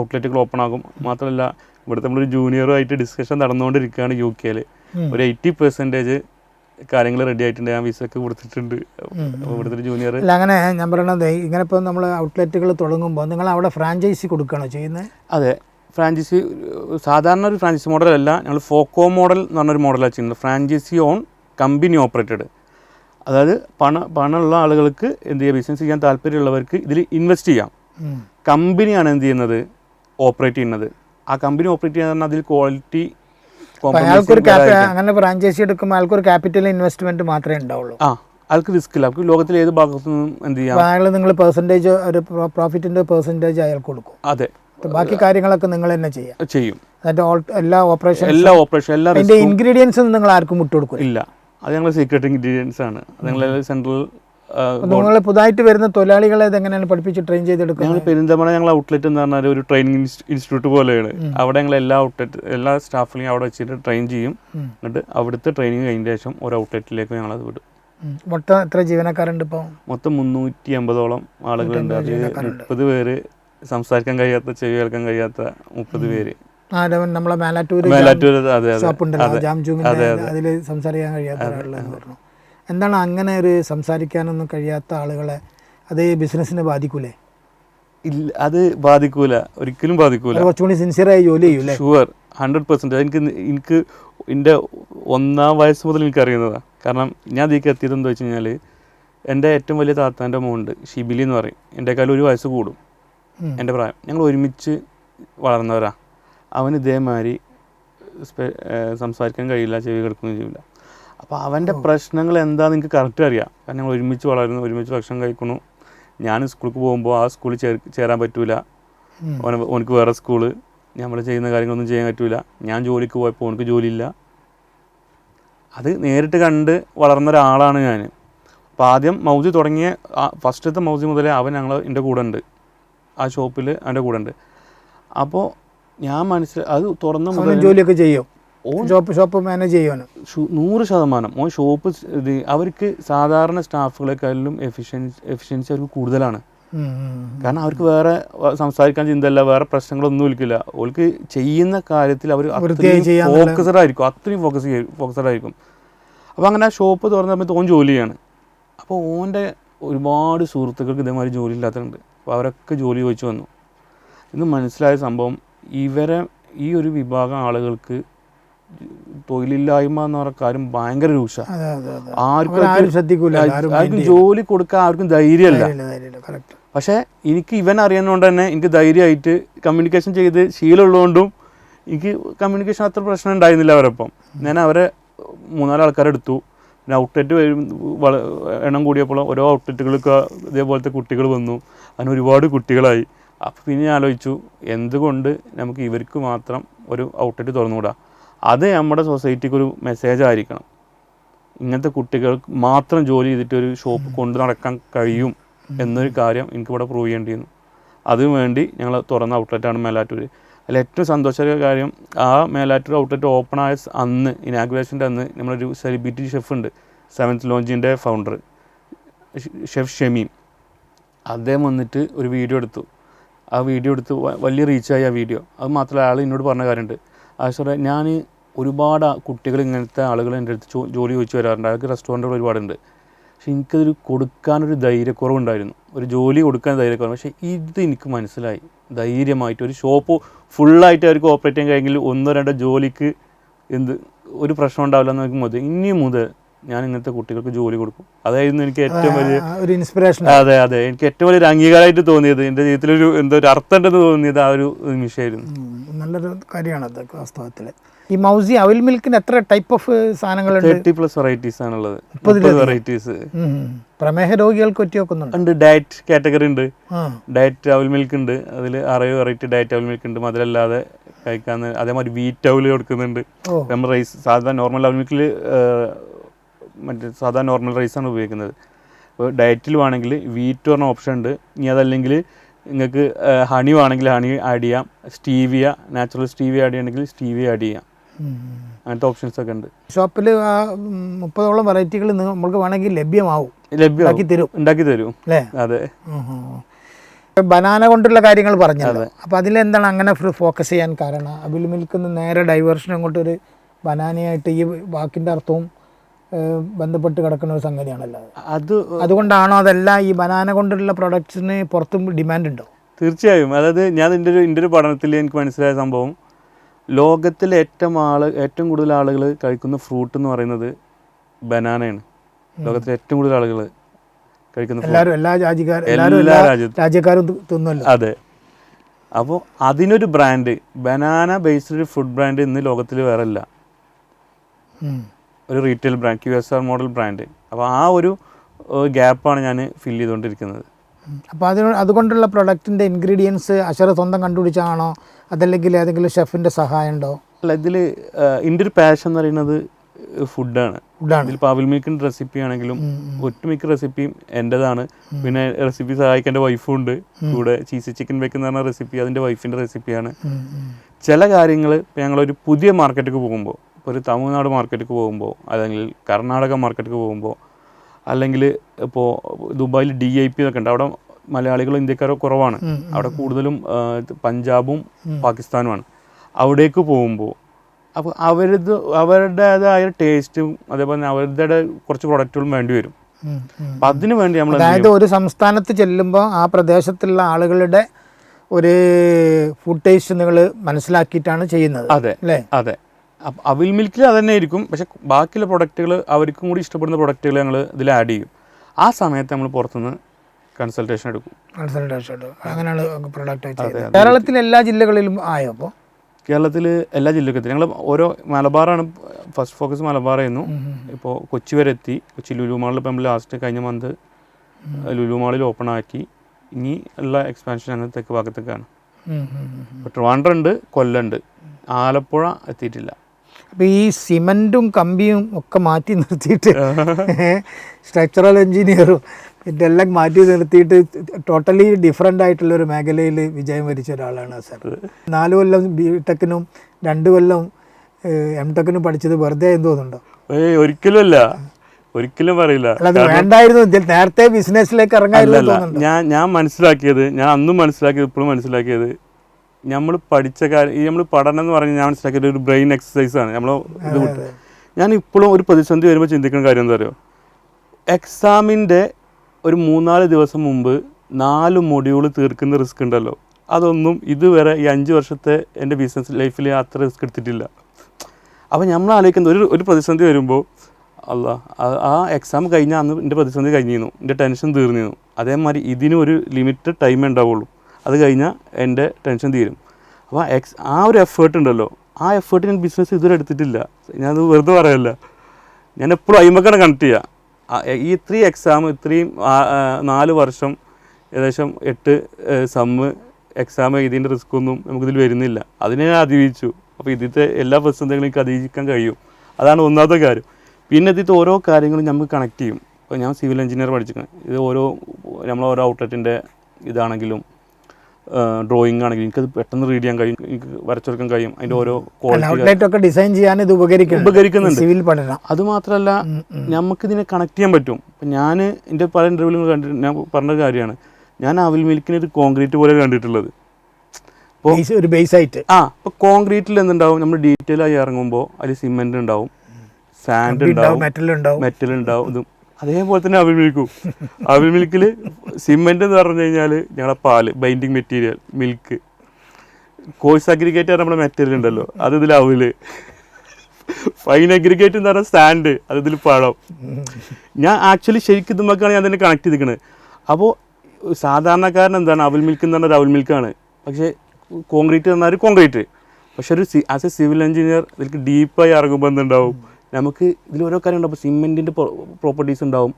ഔട്ട്ലെറ്റുകൾ ഓപ്പൺ ആകും. മാത്രമല്ല ഇവിടുത്തെ നമ്മളൊരു ജൂനിയറുമായിട്ട് ഡിസ്കഷൻ നടന്നുകൊണ്ടിരിക്കുകയാണ് യു കെയിൽ. ഒരു എയ്റ്റി പെർസെന്റേജ് കാര്യങ്ങൾ റെഡി ആയിട്ടുണ്ട്. ഞാൻ വിസ ഒക്കെ കൊടുത്തിട്ടുണ്ട്. കൊടുത്തിട്ട് ഇവിടുത്തെ ജൂനിയർ
അല്ല അങ്ങനെ ഞാൻ പറയണത് ഇങ്ങനെ ഇപ്പോൾ നമ്മൾ ഔട്ട്ലെറ്റുകൾ തുടങ്ങുമ്പോൾ നിങ്ങൾ അവിടെ ഫ്രാഞ്ചൈസി കൊടുക്കുകയാണോ ചെയ്യുന്നത്
അതെ. ഫ്രാഞ്ചൈസി സാധാരണ ഒരു ഫ്രാഞ്ചൈസി മോഡലല്ല ഞങ്ങൾ ഫോക്കോ മോഡൽ എന്ന് പറഞ്ഞൊരു മോഡലാണ് ചെയ്യുന്നത്. ഫ്രാഞ്ചൈസി ഓൺ കമ്പനി ഓപ്പറേറ്റഡ് അതായത് പണ പണമുള്ള ആളുകൾക്ക് എന്ത് ചെയ്യുക ബിസിനസ് ചെയ്യാൻ താല്പര്യമുള്ളവർക്ക് ഇതിൽ ഇൻവെസ്റ്റ് ചെയ്യാം. കമ്പനിയാണ് എന്ത് ചെയ്യുന്നത്? ഓപ്പറേറ്റ് ചെയ്യുന്നത്. ആ കമ്പനി ഓപ്പറേറ്റ് ചെയ്യുന്ന അതിൽ ക്വാളിറ്റി
അയാൾക്കൊരു അങ്ങനെ ഫ്രാഞ്ചൈസി എടുക്കുമ്പോൾ അയാൾക്കൊരു ക്യാപിറ്റൽ ഇൻവെസ്റ്റ്മെന്റ് മാത്രമേ ഉണ്ടാവുള്ളൂ.
ആ അയാൾക്ക് റിസ്ക് ഇല്ല. അവർക്ക് ലോകത്തിലെ ഏത് ഭാഗത്തു നിന്നും എന്ത് ചെയ്യാം?
അയാൾ നിങ്ങൾ പെർസെന്റേജ് ഒരു പ്രോഫിറ്റിന്റെ പെർസെന്റേജ് അയാൾക്ക് കൊടുക്കും.
അതെ.
ബാക്കി കാര്യങ്ങളൊക്കെ നിങ്ങൾ തന്നെ ചെയ്യാം.
ചെയ്യും.
എല്ലാ ഓപ്പറേഷൻ
എല്ലാ ഓപ്പറേഷൻ എല്ലാ
ഇൻഗ്രീഡിയൻസ് നിങ്ങൾ ആർക്കും വിട്ടുകൊടുക്കും
ഇല്ല. അത് ഞങ്ങൾ സീക്രട്ട് ഇൻഗ്രീഡിയൻസ് ആണ്. അത് ഞങ്ങൾ സെൻട്രൽ
നിങ്ങൾ പുതുതായിട്ട് വരുന്ന തൊഴിലാളികളെ എങ്ങനെയാണ് പഠിപ്പിച്ച് ട്രെയിൻ
ഞങ്ങൾ
ചെയ്തെടുക്കുന്നത്
പെരിന്തമണ ഞങ്ങൾ ഔട്ട്ലെറ്റ് എന്ന് പറഞ്ഞാൽ ഒരു ട്രെയിനിങ് ഇൻസ്റ്റിറ്റ്യൂട്ട് പോലെയാണ്. അവിടെ ഞങ്ങൾ എല്ലാ ഔട്ട്ലെറ്റ് എല്ലാ സ്റ്റാഫിനെയും അവിടെ വെച്ചിട്ട് ട്രെയിൻ ചെയ്യും. എന്നിട്ട് അവിടുത്തെ ട്രെയിനിങ് കഴിഞ്ഞ ശേഷം ഒരു ഔട്ട്ലെറ്റിലേക്ക് ഞങ്ങൾ അത് വിടും.
മൊത്തം എത്ര ജീവനക്കാരുണ്ട് ഇപ്പോൾ
മൊത്തം മുന്നൂറ്റി അമ്പതോളം ആളുകളുണ്ട്. അത് മുപ്പത് പേര് സംസാരിക്കാൻ കഴിയാത്ത ചെവി കേൾക്കാൻ കഴിയാത്ത മുപ്പത് പേര്.
നമ്മളെ മേലാറ്റൂർ
മേലാറ്റൂർ അതെ അതെ. അതെ.
അതിൽ സംസാരിക്കാൻ കഴിയാത്ത ഒരാളെന്ന് പറഞ്ഞു. എന്താണ് അങ്ങനെ ഒരു സംസാരിക്കാനൊന്നും കഴിയാത്ത ആളുകളെ അത് ബിസിനസ്സിനെ ബാധിക്കൂലേ?
ഇല്ല അത് ബാധിക്കൂല. ഒരിക്കലും ബാധിക്കൂല.
കുറച്ചുകൂടി സിൻസിയറായി ജോലി ചെയ്യൂലേ?
ഷുവർ ഹൺഡ്രഡ് പെർസെന്റ് എനിക്ക് എനിക്ക് എന്റെ ഒന്നാം വയസ്സ് മുതൽ എനിക്ക് അറിയുന്നതാണ് കാരണം ഞാൻ അതിലേക്ക് എത്തിയത് എന്താ വെച്ച് കഴിഞ്ഞാൽ എന്റെ ഏറ്റവും വലിയ താത്താന്റെ മോണ്ട് ഷിബിലി എന്ന് പറയും. എന്റെക്കാളും ഒരു വയസ്സ് കൂടും. എന്റെ പ്രായം. ഞങ്ങൾ ഒരുമിച്ച് വളർന്നവരാ. അവന് ഇതേമാതിരി സംസാരിക്കാൻ കഴിയില്ല ചെവി കിടക്കുകയും ചെയ്യില്ല. അപ്പോൾ അവന്റെ പ്രശ്നങ്ങൾ എന്താണെന്ന് എനിക്ക് കറക്റ്റ് അറിയാം. കാരണം ഞങ്ങൾ ഒരുമിച്ച് വളരുന്നു ഒരുമിച്ച് ഭക്ഷണം കഴിക്കുന്നു. ഞാൻ സ്കൂളിൽ പോകുമ്പോൾ ആ സ്കൂളിൽ ചേർ ചേരാൻ പറ്റൂല. ഓന ഓനക്ക് വേറെ സ്കൂൾ. നമ്മൾ ചെയ്യുന്ന കാര്യങ്ങളൊന്നും ചെയ്യാൻ പറ്റൂല. ഞാൻ ജോലിക്ക് പോയപ്പോൾ ഓനക്ക് ജോലിയില്ല. അത് നേരിട്ട് കണ്ട് വളർന്ന ഒരാളാണ് ഞാൻ. അപ്പോൾ ആദ്യം മൗജി തുടങ്ങിയ ഫസ്റ്റത്തെ മൗജി മുതലേ അവൻ ഞങ്ങൾ എന്റെ കൂടെ ഉണ്ട്. ആ ഷോപ്പിൽ അവന്റെ കൂടെ ഉണ്ട്. അപ്പോൾ ഞാൻ മനസ്സിലായി അത് തുറന്ന
ജോലിയൊക്കെ ചെയ്യും. ഷോപ്പ് ഷോപ്പ് മാനേജ് ചെയ്യുവാനും
നൂറ് ശതമാനം. ഓൻ ഷോപ്പ് ഇത് അവർക്ക് സാധാരണ സ്റ്റാഫുകളെക്കാളും എഫിഷ്യൻസി എഫിഷ്യൻസി അവർക്ക് കൂടുതലാണ്. കാരണം അവർക്ക് വേറെ സംസാരിക്കാൻ ചിന്തല്ല വേറെ പ്രശ്നങ്ങളൊന്നും ഇല്ല ഓൾക്ക് ചെയ്യുന്ന കാര്യത്തിൽ അവർ ഫോക്കസ്ഡ് ആയിരിക്കും. അത്രയും ഫോക്കസ് ഫോക്കസ്ഡ് ആയിരിക്കും. അപ്പോൾ അങ്ങനെ ആ ഷോപ്പ് തുറന്ന സമയത്ത് ഓൻ ജോലി ചെയ്യാണ്. അപ്പോൾ ഓന്റെ ഒരുപാട് സുഹൃത്തുക്കൾക്ക് ഇതേമാതിരി ജോലി ഇല്ലാത്തതുണ്ട് അപ്പോൾ അവരൊക്കെ ജോലി ചോദിച്ചു വന്നു. ഇന്ന് മനസ്സിലായ സംഭവം ഇവരെ ഈ ഒരു വിഭാഗം ആളുകൾക്ക് തൊഴിലില്ലായ്മ എന്ന് പറഞ്ഞ കാര്യം ഭയങ്കര രൂക്ഷ. ആർക്കും
ശ്രദ്ധിക്കൂല
ആർക്കും ജോലി കൊടുക്കാൻ ആർക്കും ധൈര്യമല്ല. പക്ഷെ എനിക്ക് ഇവൻ അറിയുന്നതുകൊണ്ട് തന്നെ എനിക്ക് ധൈര്യമായിട്ട് കമ്മ്യൂണിക്കേഷൻ ചെയ്ത് ശീലമുള്ളതുകൊണ്ടും എനിക്ക് കമ്മ്യൂണിക്കേഷൻ അത്ര പ്രശ്നം ഉണ്ടായിരുന്നില്ല അവരൊപ്പം. ഞാൻ അവരെ മൂന്നാൽ ആൾക്കാരെ എടുത്തു. പിന്നെ ഔട്ട്ലെറ്റ് വരും എണ്ണം കൂടിയപ്പോൾ ഓരോ ഔട്ട്ലെറ്റുകൾക്ക് ഇതേപോലത്തെ കുട്ടികൾ വന്നു. അങ്ങനെ ഒരുപാട് കുട്ടികളായി. അപ്പോൾ പിന്നെ ഞാൻ ആലോചിച്ചു എന്തുകൊണ്ട് നമുക്ക് ഇവർക്ക് മാത്രം ഒരു ഔട്ട്ലെറ്റ് തുറന്നുകൂടാ? അത് നമ്മുടെ സൊസൈറ്റിക്ക് ഒരു മെസ്സേജ് ആയിരിക്കണം. ഇങ്ങനത്തെ കുട്ടികൾക്ക് മാത്രം ജോലി ചെയ്തിട്ട് ഒരു ഷോപ്പ് കൊണ്ടു നടക്കാൻ കഴിയും എന്നൊരു കാര്യം എനിക്കിവിടെ പ്രൂവ് ചെയ്യേണ്ടിയിരുന്നു. അതിനു വേണ്ടി ഞങ്ങൾ തുറന്ന ഔട്ട്ലെറ്റാണ് മേലാറ്റൂർ അതിൽ ഏറ്റവും സന്തോഷകര കാര്യം ആ മേലാറ്റൂർ ഔട്ട്ലെറ്റ് ഓപ്പൺ ആയ അന്ന് ഇനാഗുറേഷന്റെ അന്ന് നമ്മളൊരു സെലിബ്രിറ്റി ഷെഫ് ഉണ്ട് സെവൻത്ത് ലോഞ്ചിന്റെ ഫൗണ്ടർ ഷെഫ് ഷമീം. അദ്ദേഹം വന്നിട്ട് ഒരു വീഡിയോ എടുത്തു. ആ വീഡിയോ എടുത്ത് വലിയ റീച്ചായി ആ വീഡിയോ അത് മാത്രമല്ല ആൾ എന്നോട് പറഞ്ഞ കാര്യമുണ്ട്. ആശ്വര ഞാൻ ഒരുപാട് കുട്ടികൾ ഇങ്ങനത്തെ ആളുകൾ എന്റെ അടുത്ത് ജോലി ചോദിച്ചു വരാറുണ്ട്. അവർക്ക് റെസ്റ്റോറന്റുകൾ ഒരുപാടുണ്ട്. പക്ഷെ എനിക്കതൊരു കൊടുക്കാനൊരു ധൈര്യക്കുറവുണ്ടായിരുന്നു. ഒരു ജോലി കൊടുക്കാൻ ധൈര്യക്കുറവ്. പക്ഷേ ഇത് എനിക്ക് മനസ്സിലായി. ധൈര്യമായിട്ട് ഒരു ഷോപ്പ് ഫുള്ളായിട്ട് അവർക്ക് ഓപ്പറേറ്റ് ചെയ്യാൻ കഴിഞ്ഞെങ്കിൽ ഒന്നോ രണ്ടോ ജോലിക്ക് എന്ത് ഒരു പ്രശ്നം ഉണ്ടാവില്ല എന്ന് നോക്കുമ്പോൾ ഇനി മുതൽ ഞാൻ ഇങ്ങനത്തെ കുട്ടികൾക്ക് ജോലി കൊടുക്കും. അതായിരുന്നു എനിക്ക് ഏറ്റവും വലിയ
ഒരു ഇൻസ്പിറേഷൻ
അതെ അതെ. എനിക്ക് ഏറ്റവും വലിയൊരു അംഗീകാരമായിട്ട് തോന്നിയത്. എന്റെ ജീവിതത്തിലൊരു എന്തോ ഒരു അർത്ഥം ഉണ്ടെന്ന് തോന്നിയത് ആ ഒരു നിമിഷമായിരുന്നു.
നല്ലൊരു കാര്യമാണ് അത് വാസ്തവത്തിൽ ഈ മൗസി അവിൽ മിൽക്കിന് എത്ര ടൈപ്പ് ഓഫ് സാധനങ്ങളുണ്ട്?
തേർട്ടി പ്ലസ് വെറൈറ്റീസ് ആണുള്ളത്. മുപ്പത് വെറൈറ്റീസ്.
പ്രമേഹ രോഗികൾക്ക് ഒറ്റ വെക്കുന്നുണ്ട്?
ഉണ്ട്. ഡയറ്റ് കാറ്റഗറി ഉണ്ട്. ഡയറ്റ് അവൽ മിൽക്ക് ഉണ്ട്. അതിൽ അറേ വെറൈറ്റി ഡയറ്റ് അവൽ മിൽക്ക് ഉണ്ട്. മധുരല്ലാതെ കഴിക്കാൻ അതേമാതിരി വീറ്റ് അവൽ കൊടുക്കുന്നുണ്ട്. നമ്മൾ റൈസ് സാധാരണ നോർമൽ അവൽ മിൽക്കിൽ മറ്റേ സാധാ നോർമൽ റൈസ് ആണ് ഉപയോഗിക്കുന്നത്. അപ്പോൾ ഡയറ്റിൽ വേണമെങ്കിൽ വീറ്റ് പറഞ്ഞ ഓപ്ഷൻ ഉണ്ട്. ഇനി അതല്ലെങ്കിൽ നിങ്ങൾക്ക് ഹണി വേണമെങ്കിൽ ഹണി ആഡ് ചെയ്യാം. സ്റ്റീവിയ നാച്ചുറൽ സ്റ്റീവിയ ആഡ് ചെയ്യണമെങ്കിൽ സ്റ്റീവിയ ആഡ് ചെയ്യാം. അങ്ങനത്തെ ഓപ്ഷൻസ് ഒക്കെ ഉണ്ട്.
ഷോപ്പിൽ ആ മുപ്പതോളം വെറൈറ്റികൾ നമുക്ക് വേണമെങ്കിൽ ലഭ്യമാവും. ലഭ്യമാക്കി തരും.
ഉണ്ടാക്കി തരും.
അല്ലേ?
അതെ.
ബനാന കൊണ്ടുള്ള കാര്യങ്ങൾ പറഞ്ഞല്ലോ. അപ്പോൾ അതിലെന്താണ് അങ്ങനെ ഫോക്കസ് ചെയ്യാൻ കാരണം? അബിൽ മിൽക്ക് നേരെ ഡൈവേർഷൻ അങ്ങോട്ട് ഒരു ബനാനയായിട്ട് ഈ വാക്കിന്റെ അർത്ഥവും ബന്ധപ്പെട്ട് കിടക്കുന്ന ഒരു സംഗതിയാണല്ലോ അത്.
അത്
അതുകൊണ്ടാണോ അതല്ല ഈ ബനാന കൊണ്ടുള്ള പ്രൊഡക്ട്സിന് പുറത്തും ഡിമാൻഡ് ഉണ്ടോ?
തീർച്ചയായും. അതായത് ഞാൻ എന്റെ ഒരു എന്റെ ഒരു പഠനത്തിൽ എനിക്ക് മനസ്സിലായ സംഭവം ലോകത്തിലെ ഏറ്റവും ആൾ ഏറ്റവും കൂടുതൽ ആളുകൾ കഴിക്കുന്ന ഫ്രൂട്ട് എന്ന് പറയുന്നത് ബനാനയാണ്. ലോകത്തിലെ ഏറ്റവും കൂടുതൽ ആളുകൾ കഴിക്കുന്ന
എല്ലാവരും എല്ലാ രാജ്യക്കാരും
എല്ലാ അതെ. അപ്പോൾ അതിനൊരു ബ്രാൻഡ് ബനാന ബേസ്ഡ് ഒരു ഫുഡ് ബ്രാൻഡ് ഇന്ന് ലോകത്തിൽ വേറെ ഇല്ല. ഒരു retail brand Q S R model brand അപ്പോൾ ആ ഒരു ഗ്യാപ്പാണ് ഞാൻ ഫില്ല് ചെയ്തുകൊണ്ടിരിക്കുന്നത്.
അപ്പോൾ അതിന് അതുകൊണ്ടുള്ള പ്രൊഡക്റ്റിന്റെ ഇൻഗ്രീഡിയൻസ് അഷർ സ്വന്തം കണ്ടുപിടിച്ചാണോ അതല്ലെങ്കിൽ ഏതെങ്കിലും ഷെഫിന്റെ സഹായം ഉണ്ടോ?
അല്ല ഇതിൽ എന്റെ ഒരു പാഷൻ എന്ന് പറയുന്നത് ഫുഡാണ്
ഫുഡാണ്
ഇതിൽ പാവിൽ മിൽക്കിന്റെ റെസിപ്പി ആണെങ്കിലും ഒട്ടുമിക്ക റെസിപ്പിയും എന്റെതാണ് പിന്നെ റെസിപ്പി സഹായിക്കാൻ എന്റെ വൈഫും ഉണ്ട്. കൂടെ ചീസ് ചിക്കൻ വെക്കുന്ന പറഞ്ഞ റെസിപ്പി അതിന്റെ വൈഫിന്റെ റെസിപ്പിയാണ് ചില കാര്യങ്ങൾ ഇപ്പോൾ ഞങ്ങളൊരു പുതിയ മാർക്കറ്റിലേക്ക് പോകുമ്പോൾ ഇപ്പോൾ ഒരു തമിഴ്നാട് മാർക്കറ്റിലേക്ക് പോകുമ്പോൾ അല്ലെങ്കിൽ കർണാടക മാർക്കറ്റിലേക്ക് പോകുമ്പോൾ അല്ലെങ്കിൽ ഇപ്പോൾ ദുബായിൽ ഡി ഐ പി എന്നൊക്കെ ഉണ്ട്. അവിടെ മലയാളികളും ഇന്ത്യക്കാരോ കുറവാണ്. അവിടെ കൂടുതലും പഞ്ചാബും പാകിസ്ഥാനുമാണ്. അവിടേക്ക് പോകുമ്പോൾ അപ്പോൾ അവരത് അവരുടേതായ ടേസ്റ്റും അതേപോലെ തന്നെ അവരുടെ കുറച്ച് പ്രൊഡക്റ്റുകളും വേണ്ടി വരും. അപ്പം അതിന് വേണ്ടി നമ്മൾ
അതായത് ഒരു സംസ്ഥാനത്ത് ചെല്ലുമ്പോൾ ആ പ്രദേശത്തുള്ള ആളുകളുടെ ഒരു ഫുഡ് ടേസ്റ്റ് നിങ്ങൾ മനസ്സിലാക്കിയിട്ടാണ് ചെയ്യുന്നത്
അതെ
അല്ലേ?
അതെ. അവിൽ മിൽക്കിൽ അത് തന്നെ ആയിരിക്കും പക്ഷെ ബാക്കിയുള്ള പ്രൊഡക്റ്റുകൾ അവർക്കും കൂടി ഇഷ്ടപ്പെടുന്ന പ്രൊഡക്റ്റുകൾ ഞങ്ങൾ ഇതിൽ ആഡ് ചെയ്യും. ആ സമയത്ത് നമ്മൾ പുറത്തുനിന്ന് കൺസൾട്ടേഷൻ എടുക്കും.
കൺസൾട്ടേഷൻ അങ്ങനെയാണ് പ്രൊഡക്റ്റ് കേരളത്തിലെ എല്ലാ ജില്ലകളിലും ആയോ അപ്പോൾ
കേരളത്തിൽ എല്ലാ ജില്ലക്കും ഞങ്ങൾ ഓരോ മലബാറാണ് ഫസ്റ്റ് ഫോക്കസ് മലബാറായിരുന്നു ഇപ്പോൾ കൊച്ചി വരെ എത്തി. കൊച്ചി ലുലു മാളിൽ ഇപ്പം നമ്മൾ ലാസ്റ്റ് കഴിഞ്ഞ മന്ത് ലുലു മാളിൽ ഓപ്പൺ ആക്കി. ഇനി ഉള്ള എക്സ്പാൻഷൻ ഞങ്ങൾ തെക്ക് ഭാഗത്തേക്കാണ്. ട്രിവാൻഡ്രം ഉണ്ട് ആലപ്പുഴ എത്തിയിട്ടില്ല.
അപ്പോൾ ഈ സിമന്റും കമ്പിയും ഒക്കെ മാറ്റി നിർത്തിയിട്ട് സ്ട്രക്ചറൽ എഞ്ചിനീയറും ഇതെല്ലാം മാറ്റി നിർത്തിയിട്ട് ടോട്ടലി ഡിഫറെന്റ് ആയിട്ടുള്ള ഒരു മേഖലയിൽ വിജയം വരിച്ച ഒരാളാണ് സാർ. നാല് കൊല്ലം ബി ടെക്കിനും രണ്ട് കൊല്ലം എം ടെക്കിനും പഠിച്ചത് വെറുതെ എന്ന് തോന്നുന്നുണ്ടോ
ഏയ് ഒരിക്കലും പറയില്ല.
വേണ്ടായിരുന്നു. നേരത്തെ ബിസിനസ്സിലേക്ക് തോന്നുന്നുണ്ടോ?
ഞാൻ ഞാൻ മനസ്സിലാക്കിയത് ഞാൻ അന്നും മനസ്സിലാക്കിയത് ഇപ്പോഴും മനസ്സിലാക്കിയത് നമ്മൾ പഠിച്ച കാര്യം ഈ നമ്മൾ പഠനം എന്ന് പറഞ്ഞാൽ ഞാൻ മനസ്സിലാക്കിയത് ഒരു ബ്രെയിൻ എക്സസൈസ് ആണ്. നമ്മൾ ഇത് വിട്ട്. ഞാൻ ഇപ്പോഴും ഒരു പ്രതിസന്ധി വരുമ്പോൾ ചിന്തിക്കുന്ന കാര്യം എന്താ പറയുക എക്സാമിന്റെ ഒരു മൂന്നാൽ ദിവസം മുമ്പ് നാല് മൊഡ്യൂൾ തീർക്കുന്ന റിസ്ക് ഉണ്ടല്ലോ. അതൊന്നും ഇതുവരെ ഈ അഞ്ച് വർഷത്തെ എന്റെ ബിസിനസ് ലൈഫിൽ അത്ര റിസ്ക് എടുത്തിട്ടില്ല. അപ്പോൾ നമ്മൾ ആലോചിക്കുന്നത് ഒരു ഒരു പ്രതിസന്ധി വരുമ്പോൾ അല്ല ആ എക്സാം കഴിഞ്ഞ അന്ന് എന്റെ പ്രതിസന്ധി കഴിഞ്ഞിരുന്നു. എന്റെ ടെൻഷൻ തീർന്നിരുന്നു. അതേമാതിരി ഇതിനൊരു ലിമിറ്റഡ് ടൈം ഉണ്ടാവുള്ളൂ. അത് കഴിഞ്ഞാൽ എന്റെ ടെൻഷൻ തീരും. അപ്പോൾ എക്സ് ആ ഒരു എഫേർട്ട് ഉണ്ടല്ലോ. ആ എഫേർട്ട് ഞാൻ ബിസിനസ് ഇതുവരെ എടുത്തിട്ടില്ല. ഞാനത് വെറുതെ പറയല്ല. ഞാൻ എപ്പോഴും അയിമക്കാണ് കണക്ട് ചെയ്യുക ഈ ഇത്രയും എക്സാം ഇത്രയും നാല് വർഷം ഏകദേശം എട്ട് സമ്മ് എക്സാം എഴുതിന്റെ റിസ്ക് ഒന്നും നമുക്കിതിൽ വരുന്നില്ല. അതിനെ ഞാൻ അതിജീവിച്ചു. അപ്പോൾ ഇതിന്റെ എല്ലാ പ്രതിസന്ധികളും എനിക്ക് അതിജീവിക്കാൻ കഴിയും. അതാണ് ഒന്നാമത്തെ കാര്യം. പിന്നെ ഇതിൽ ഓരോ കാര്യങ്ങളും നമുക്ക് കണക്ട് ചെയ്യും. ഇപ്പോൾ ഞാൻ സിവിൽ എഞ്ചിനീയർ പഠിച്ചിരിക്കുന്നത് ഇത് ഓരോ നമ്മളോരോ ഔട്ട്ലെറ്റിന്റെ ഇതാണെങ്കിലും ഡ്രോയിങ് ആണെങ്കിലും എനിക്കത് പെട്ടെന്ന് റീഡ് ചെയ്യാൻ കഴിയും എനിക്ക് വരച്ചെടുക്കാൻ കഴിയും. അതിന്റെ ഓരോ ക്വാളിറ്റി
ഔട്ട്ലെറ്റ് ഒക്കെ ഡിസൈൻ ചെയ്യാൻ ഇത് ഉപകരിക്കുന്നുണ്ട്.
ഉപകരിക്കുന്നുണ്ട്.
സിവിൽ പഠനം.
അത് മാത്രമല്ല നമുക്കിതിനെ കണക്ട് ചെയ്യാൻ പറ്റും. ഞാൻ എന്റെ പല ഇന്റർവ്യൂലും കണ്ടിട്ട് ഞാൻ പറഞ്ഞ കാര്യമാണ്. ഞാൻ അവിൽ മിൽക്കിനെ ഒരു കോൺക്രീറ്റ് പോലെ കണ്ടിട്ടുള്ളത്.
അപ്പോൾ ഒരു ബേസ് ആയിട്ട്.
ആ ഇപ്പോൾ കോൺക്രീറ്റിൽ എന്തുണ്ടാവും? നമ്മൾ ഡീറ്റെയിൽ ആയി ഇറങ്ങുമ്പോൾ അതിൽ സിമെന്റ് ഉണ്ടാവും. സാൻഡ് ഉണ്ടാവും
മെറ്റൽ ഉണ്ടാവും.
മെറ്റൽ ഉണ്ടാവും. ഇതും. അതേപോലെ തന്നെ അവിൽ മിൽക്കും. [laughs] അവിൽ മിൽക്കിൽ സിമെന്റ് എന്ന് പറഞ്ഞു കഴിഞ്ഞാൽ ഞങ്ങളുടെ പാൽ binding material milk coarse aggregate നമ്മുടെ മെറ്റീരിയൽ ഉണ്ടല്ലോ. അത് ഇതിൽ അവിൽ ഫൈൻ അഗ്രിഗേറ്റ് എന്ന് പറഞ്ഞാൽ സാൻഡ് അത് ഇതിൽ പഴം. ഞാൻ ആക്ച്വലി ശരിക്കും ഇതുമൊക്കെയാണ് ഞാൻ തന്നെ കണക്ട് ചെയ്തിരിക്കുന്നത് അപ്പോൾ സാധാരണക്കാരൻ എന്താണ് അവൽ മിൽക്ക് എന്ന് പറഞ്ഞാൽ അവൽ മിൽക്കാണ് പക്ഷേ കോൺക്രീറ്റ് എന്ന് പറഞ്ഞാൽ കോൺക്രീറ്റ് പക്ഷെ ഒരു സി ആസ് എ സിവിൽ എഞ്ചിനീയർ ഇതിലേക്ക് ഡീപ്പായി ഇറങ്ങുമ്പോൾ എന്തുണ്ടാവും? നമുക്ക് ഇതിൽ ഓരോ കാര്യം ഉണ്ടാവും. സിമെന്റിന്റെ പ്രോപ്പർട്ടീസ് ഉണ്ടാവും.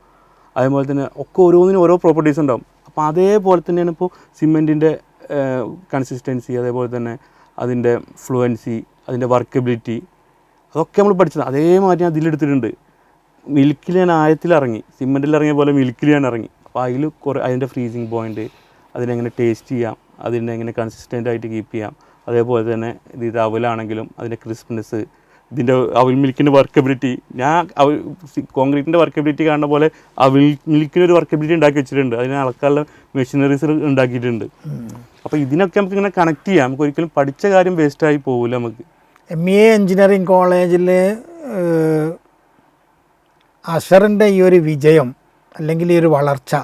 അതേപോലെ തന്നെ ഒക്കെ ഓരോന്നിനും ഓരോ പ്രോപ്പർട്ടീസ് ഉണ്ടാവും. അപ്പോൾ അതേപോലെ തന്നെയാണ് ഇപ്പോൾ സിമെന്റിന്റെ കൺസിസ്റ്റൻസി അതേപോലെ തന്നെ അതിന്റെ ഫ്ലുവൻസി അതിന്റെ വർക്കബിലിറ്റി അതൊക്കെ നമ്മൾ പഠിച്ചത്. അതേമാതിരി ഞാൻ അതിലെടുത്തിട്ടുണ്ട് മിൽക്കിൽ ഞാൻ ആയത്തിലിറങ്ങി സിമെന്റിൽ ഇറങ്ങിയ പോലെ മിൽക്കിൽ ഞാൻ ഇറങ്ങി. അപ്പോൾ അതിൽ കുറേ അതിന്റെ ഫ്രീസിങ് പോയിന്റ് അതിനെങ്ങനെ ടേസ്റ്റ് ചെയ്യാം അതിനെ എങ്ങനെ കൺസിസ്റ്റന്റ് ആയിട്ട് കീപ്പ് ചെയ്യാം അതേപോലെ തന്നെ ഇത് അവലാണെങ്കിലും അതിന്റെ ക്രിസ്പ്നെസ് ഇതിന്റെ അവിൽ മിൽക്കിന്റെ വർക്കബിലിറ്റി ഞാൻ അവ കോൺക്രീറ്റിന്റെ വർക്കബിലിറ്റി കാണുന്ന പോലെ അവിൽ മിൽക്കിന് ഒരു വർക്കബിലിറ്റി ഉണ്ടാക്കി വെച്ചിട്ടുണ്ട്. അതിനെ അളക്കാനുള്ള മെഷീനറീസ് ഉണ്ടാക്കിയിട്ടുണ്ട്. അപ്പോൾ ഇതിനൊക്കെ നമുക്ക് ഇങ്ങനെ കണക്ട് ചെയ്യാം. നമുക്ക് ഒരിക്കലും പഠിച്ച കാര്യം വേസ്റ്റായി പോകില്ല നമുക്ക്.
എം ഇ എഞ്ചിനീയറിംഗ് കോളേജിൽ അഷറിന്റെ ഈ ഒരു വിജയം അല്ലെങ്കിൽ ഈ ഒരു വളർച്ച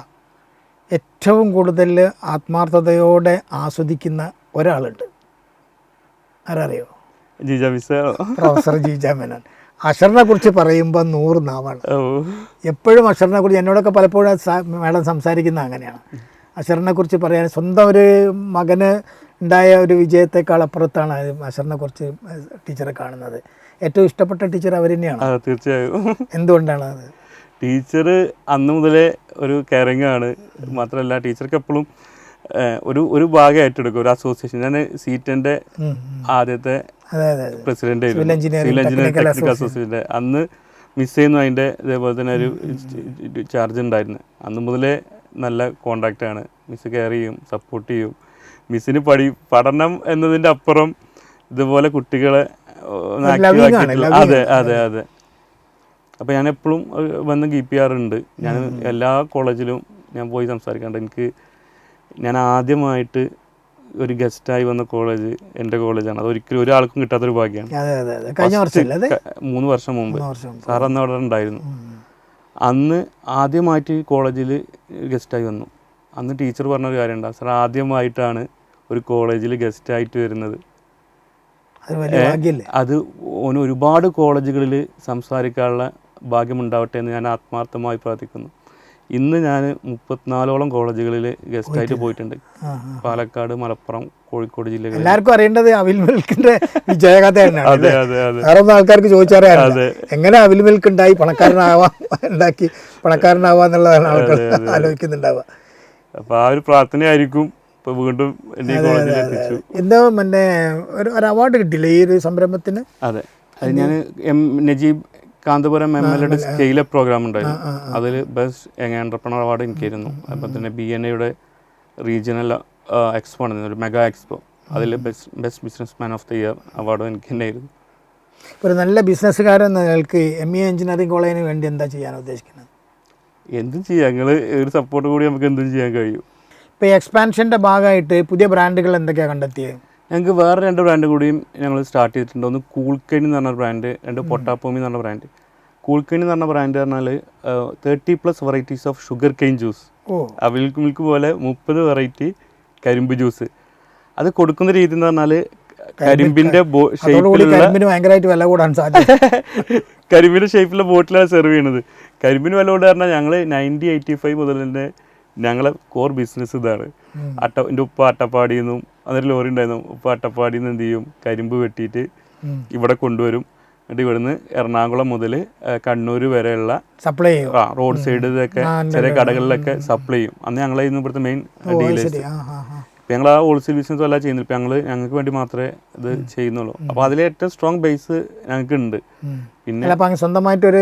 ഏറ്റവും കൂടുതൽ ആത്മാർത്ഥതയോടെ ആസ്വദിക്കുന്ന ഒരാളുണ്ട്. ആരറിയോ? പ്രൊഫസർ ജിജ മേനോൻ. അഷറിനെ കുറിച്ച് പറയുമ്പോൾ നൂറ് നാവാണ്. എപ്പോഴും അഷറിനെ കുറിച്ച് എന്നോടൊക്കെ പലപ്പോഴും മേഡം സംസാരിക്കുന്ന അങ്ങനെയാണ്. അഷറിനെ കുറിച്ച് പറയാൻ സ്വന്തം ഒരു മകന് ഉണ്ടായ ഒരു വിജയത്തെക്കാൾ അപ്പുറത്താണ് അഷറിനെ കുറിച്ച് ടീച്ചറെ കാണുന്നത്. ഏറ്റവും ഇഷ്ടപ്പെട്ട ടീച്ചർ അവർ തന്നെയാണ്.
തീർച്ചയായും.
എന്തുകൊണ്ടാണ് അത്?
ടീച്ചർ അന്ന് മുതലേ ഒരു കെയറിങ് ആണ് മാത്രമല്ല ടീച്ചർക്ക് എപ്പോഴും ഒരു ഒരു ഭാഗം ഏറ്റെടുക്കും ഒരു അസോസിയേഷൻ ഞാൻ
സീറ്റന്റെ.
ആദ്യത്തെ പ്രസിഡന്റ് സിവിൽ എഞ്ചിനീയറിംഗ് ടെക്നിക്കൽ അസോസിയേഷന്റെ. അന്ന് മിസ് ചെയ്യുന്നു അതിന്റെ ഇതേപോലെ തന്നെ ഒരു ചാർജ് ഉണ്ടായിരുന്നു. അന്ന് മുതലേ നല്ല കോണ്ടാക്റ്റ് ആണ്. മിസ് കെയർ ചെയ്യും സപ്പോർട്ട് ചെയ്യും. മിസ്സിന് പഠി പഠനം എന്നതിന്റെ അപ്പുറം ഇതുപോലെ കുട്ടികളെ അതെ അതെ അതെ. അപ്പോൾ ഞാൻ എപ്പോഴും വന്ന് കീപ്പ് ചെയ്യാറുണ്ട്. ഞാൻ എല്ലാ കോളേജിലും ഞാൻ പോയി സംസാരിക്കാറുണ്ട്. എനിക്ക് ഞാൻ ആദ്യമായിട്ട് ഒരു ഗസ്റ്റായി വന്ന കോളേജ് എന്റെ കോളേജാണ്. അത് ഒരിക്കലും ഒരാൾക്കും കിട്ടാത്തൊരു ഭാഗ്യമാണ്
കഴിഞ്ഞ
മൂന്ന് വർഷം മുമ്പ്.
മൂന്ന് വർഷം മുമ്പ്.
സാർ അന്ന് അവിടെ ഉണ്ടായിരുന്നു. അന്ന് ആദ്യമായിട്ട് കോളേജിൽ ഗസ്റ്റായി വന്നു. അന്ന് ടീച്ചർ പറഞ്ഞൊരു കാര്യമുണ്ട്. സാർ ആദ്യമായിട്ടാണ് ഒരു കോളേജിൽ ഗസ്റ്റായിട്ട് വരുന്നത്.
അത്
ഓന് ഒരുപാട് കോളേജുകളിൽ സംസാരിക്കാനുള്ള ഭാഗ്യമുണ്ടാവട്ടെ എന്ന് ഞാൻ ആത്മാർത്ഥമായി പ്രാർത്ഥിക്കുന്നു. ഇന്ന് ഞാൻ മുപ്പത്തിനാലോളം കോളേജുകളിൽ ഗസ്റ്റായിട്ട് പോയിട്ടുണ്ട്. പാലക്കാട് മലപ്പുറം കോഴിക്കോട് ജില്ലകളിൽ
എല്ലാവർക്കും അറിയേണ്ടത് അവിൽ മിൽക്കിന്റെ വിജയകഥ [laughs]
അതെ അതെ അതെ.
വേറെ ഒന്നും ആൾക്കാർക്ക് ചോദിച്ചറിയാറില്ല. എങ്ങനെ അവിൽ മിൽക്ക് ഉണ്ടായി പണക്കാരനാവാം ഉണ്ടാക്കി പണക്കാരനാവാന്നുള്ളതാണ് ആൾക്കാർ ആലോചിക്കുന്നുണ്ടാവുക.
അപ്പോൾ ആ ഒരു പ്രാർത്ഥനയായിരിക്കും ഇപ്പോൾ വീണ്ടും കോളേജിൽ എത്തിച്ചു.
എന്തോ പിന്നെ ഒരു അവാർഡ് കിട്ടിയില്ലേ ഈ ഒരു സംരംഭത്തിന്?
അതെ. അത് ഞാൻ M Najeeb Kanthapuram M L എയുടെ സ്കെയിലെ പ്രോഗ്രാം ഉണ്ടായിരുന്നു. അതിൽ ബെസ്റ്റ് യങ് എന്റർപ്രണർ അവാർഡ് എനിക്കായിരുന്നു. അപ്പം തന്നെ ബി എൻ എയുടെ റീജിയണൽ എക്സ്പോ ആണ് ഒരു മെഗാ എക്സ്പോ അതിൽ best best businessman of the year അവാർഡും എനിക്ക് തന്നെയായിരുന്നു
ഒരു നല്ല ബിസിനസ്സുകാരൻ എന്ന നിലയ്ക്ക് എം ഇ എഞ്ചിനീയറിംഗ് കോളേജിന് വേണ്ടി എന്താ ചെയ്യാൻ ഉദ്ദേശിക്കുന്നത്?
എന്തും ചെയ്യാം. ഞങ്ങൾ ഒരു സപ്പോർട്ട് കൂടി നമുക്ക് എന്തും ചെയ്യാൻ കഴിയും.
ഇപ്പോൾ എക്സ്പാൻഷന്റെ ഭാഗമായിട്ട് പുതിയ ബ്രാൻഡുകൾ എന്തൊക്കെയാണ് കണ്ടെത്തിയത്?
ഞങ്ങൾക്ക് വേറെ രണ്ട് ബ്രാൻഡ് കൂടിയും ഞങ്ങൾ സ്റ്റാർട്ട് ചെയ്തിട്ടുണ്ട്. ഒന്ന് കൂൾക്കണി എന്ന് പറഞ്ഞ ബ്രാൻഡ് രണ്ട് പൊട്ടാപ്പോമി എന്ന് പറഞ്ഞ ബ്രാൻഡ് കൂൾക്കണി എന്ന് പറഞ്ഞ ബ്രാൻഡ് പറഞ്ഞാൽ thirty plus varieties of sugar cane juice അവിൽക്ക് milk പോലെ മുപ്പത് വെറൈറ്റി കരിമ്പ് ജ്യൂസ് അത് കൊടുക്കുന്ന രീതി എന്ന് പറഞ്ഞാൽ കരിമ്പിന്റെ [laughs] കരിമ്പിന്റെ ഷേപ്പിലുള്ള ബോട്ടിലാണ് സെർവ് ചെയ്യുന്നത്. കരിമ്പിന് വില കൊണ്ട് പറഞ്ഞാൽ ഞങ്ങൾ നയന്റി എയ്റ്റി ഫൈവ് മുതൽ തന്നെ ഞങ്ങളെ കോർ ബിസിനസ് ഇതാണ്. അട്ട എന്റെ ഉപ്പ അട്ടപ്പാടിയിൽ നിന്നും അന്നേരം ലോറി ഉണ്ടായിരുന്നു. ഉപ്പ അട്ടപ്പാടിയിൽ നിന്ന് എന്ത് ചെയ്യും? കരിമ്പ് വെട്ടിയിട്ട് ഇവിടെ കൊണ്ടുവരും. എന്നിട്ട് ഇവിടുന്ന് എറണാകുളം മുതൽ കണ്ണൂർ വരെയുള്ള
സപ്ലൈ ചെയ്യും.
ആ റോഡ് സൈഡ് ഇതൊക്കെ
ആ, ഉണ്ട്,
ചെറിയ കടകളിലൊക്കെ സപ്ലൈ ചെയ്യും. അന്ന് ഞങ്ങളായിരുന്നു ഇവിടുത്തെ മെയിൻ ഡീലേഴ്സ് ഇപ്പം ഞങ്ങൾ ആ ഹോൾസെയിൽ ബിസിനസ് അല്ല ചെയ്യുന്നില്ല. ഇപ്പം ഞങ്ങൾ ഞങ്ങൾക്ക് വേണ്ടി മാത്രമേ ഇത് ചെയ്യുന്നുള്ളൂ. അപ്പോൾ അതിലെ ഏറ്റവും സ്ട്രോങ് ബേസ് ഞങ്ങൾക്ക് ഉണ്ട് പിന്നെ
സ്വന്തമായിട്ട് ഒരു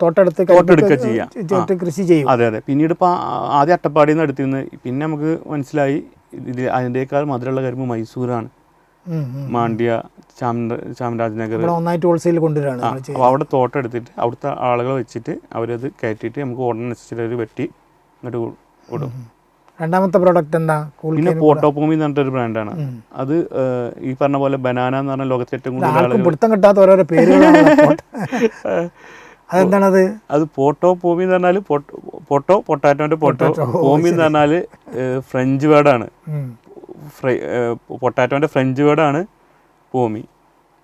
തോട്ടെടുത്ത്
തോട്ടെടുക്കുക ചെയ്യാം.
കൃഷി ചെയ്യും.
അതെ അതെ. പിന്നീട് ഇപ്പോൾ ആദ്യം അട്ടപ്പാടിയിൽ നിന്ന് എടുത്തിരുന്നു പിന്നെ നമുക്ക് മനസ്സിലായി ഇത് അതിന്റെക്കാൾ മധുരമുള്ള കരിമ്പ് മൈസൂരാണ്. മാണ്ഡ്യ ചാമ ചാമരാജനഗർ.
ഒന്നായിട്ട് ഹോൾസെയിൽ കൊണ്ടുവരാണ്
അപ്പോൾ അവിടെ തോട്ടം എടുത്തിട്ട് അവിടുത്തെ ആളുകളെ വെച്ചിട്ട് അവരത് കയറ്റിയിട്ട് നമുക്ക് ഓർഡറിനനുസരിച്ച് അവർ വെട്ടി ഇങ്ങോട്ട് കൊടുക്കും.
രണ്ടാമത്തെ പ്രോഡക്റ്റ് എന്താ?
പിന്നെ പോട്ടോപോമി എന്ന് പറഞ്ഞിട്ടൊരു ബ്രാൻഡാണ് അത് ഈ പറഞ്ഞ പോലെ ബനാന എന്ന് പറഞ്ഞ ലോകത്തെ ഏറ്റവും കൂടുതൽ
പിടുത്തം കിട്ടാത്ത ഓരോരോ പേരുകളാണ് [laughs] അതെന്താണത്?
അത് പോട്ടോ പോമി എന്ന് പറഞ്ഞാൽ പൊട്ടോ പൊട്ടാറ്റോന്റെ പൊട്ടോ പോമി എന്ന് പറഞ്ഞാൽ ഫ്രഞ്ച് വേർഡാണ്. പൊട്ടാറ്റോന്റെ ഫ്രഞ്ച് വേർഡാണ് പോമി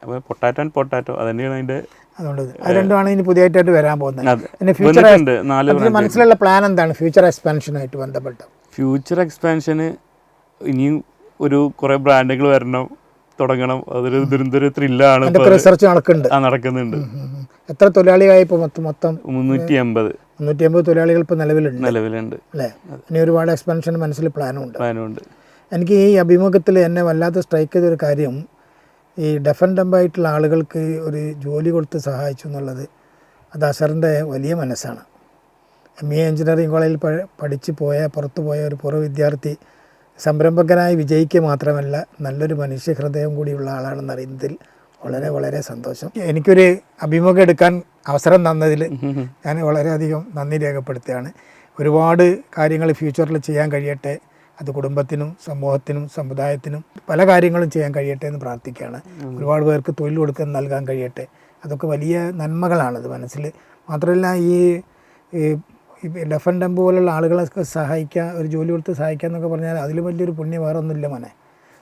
അപ്പോൾ പൊട്ടാറ്റോ ആൻഡ് പൊട്ടാറ്റോ അതന്നെയാണ് അതിന്റെ
അതുകൊണ്ട് ഇത്. അത് രണ്ടുമാണ് ഇനി പുതിയതായിട്ട് വരാൻ പോകുന്നത്. പിന്നെ ഫ്യൂച്ചർ മനസ്സിലുള്ള പ്ലാൻ എന്താണ്? ഫ്യൂച്ചർ എക്സ്പാൻഷനായിട്ട് ബന്ധപ്പെട്ട്.
ഫ്യൂച്ചർ എക്സ്പാൻഷന് ഇനിയും ഒരു കുറെ ബ്രാൻഡുകൾ വരണം തുടങ്ങണം. അതൊരു ദുരന്തൊരു ത്രില്ലാണ്
റിസർച്ച് നടക്കുന്നുണ്ട്.
ആ നടക്കുന്നുണ്ട്.
എത്ര തൊഴിലാളിയായി ഇപ്പോൾ മൊത്തം മൊത്തം?
മുന്നൂറ്റി എൺപത്
മുന്നൂറ്റി അമ്പത് തൊഴിലാളികൾ ഇപ്പോൾ നിലവിലുണ്ട്.
നിലവിലുണ്ട്.
അല്ലേ? ഇനി ഒരുപാട് എക്സ്പാൻഷൻ മനസ്സിൽ പ്ലാനുണ്ട്
പ്ലാനുണ്ട്
എനിക്ക് ഈ അഭിമുഖത്തിൽ എന്നെ വല്ലാതെ സ്ട്രൈക്ക് ചെയ്തൊരു കാര്യം ഈ ഡെഫൻഡമ്പായിട്ടുള്ള ആളുകൾക്ക് ഒരു ജോലി കൊടുത്ത് സഹായിച്ചു എന്നുള്ളത് അത് അസറിന്റെ വലിയ മനസ്സാണ്. എം ഇ എഞ്ചിനീയറിംഗ് കോളേജിൽ പഠിച്ചു പോയ പുറത്തു പോയ ഒരു പൂർവ വിദ്യാർത്ഥി സംരംഭകനായി വിജയിക്കുക മാത്രമല്ല നല്ലൊരു മനുഷ്യ ഹൃദയം കൂടിയുള്ള ആളാണെന്ന് അറിയുന്നതിൽ വളരെ വളരെ സന്തോഷം. എനിക്കൊരു അഭിമുഖം എടുക്കാൻ അവസരം തന്നതിൽ ഞാൻ വളരെയധികം നന്ദി രേഖപ്പെടുത്തുകയാണ്. ഒരുപാട് കാര്യങ്ങൾ ഫ്യൂച്ചറിൽ ചെയ്യാൻ കഴിയട്ടെ അത് കുടുംബത്തിനും സമൂഹത്തിനും സമുദായത്തിനും പല കാര്യങ്ങളും ചെയ്യാൻ കഴിയട്ടെ എന്ന് പ്രാർത്ഥിക്കുകയാണ്. ഒരുപാട് പേർക്ക് തൊഴിൽ കൊടുക്കാൻ നൽകാൻ കഴിയട്ടെ. അതൊക്കെ വലിയ നന്മകളാണത് മനസ്സിൽ. മാത്രമല്ല ഈ ഈ ഡെഫ് ആൻഡ് ഡെമ്പ് പോലുള്ള ആളുകളെ സഹായിക്കുക ഒരു ജോലി കൊടുത്ത് സഹായിക്കുക എന്നൊക്കെ പറഞ്ഞാൽ അതിലും വലിയൊരു പുണ്യം വേറെ ഒന്നുമില്ല മോനെ.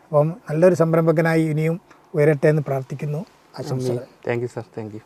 അപ്പം നല്ലൊരു സംരംഭകനായി ഇനിയും ഉയരട്ടെ എന്ന് പ്രാർത്ഥിക്കുന്നു. ആശംസകൾ
thank you sir thank you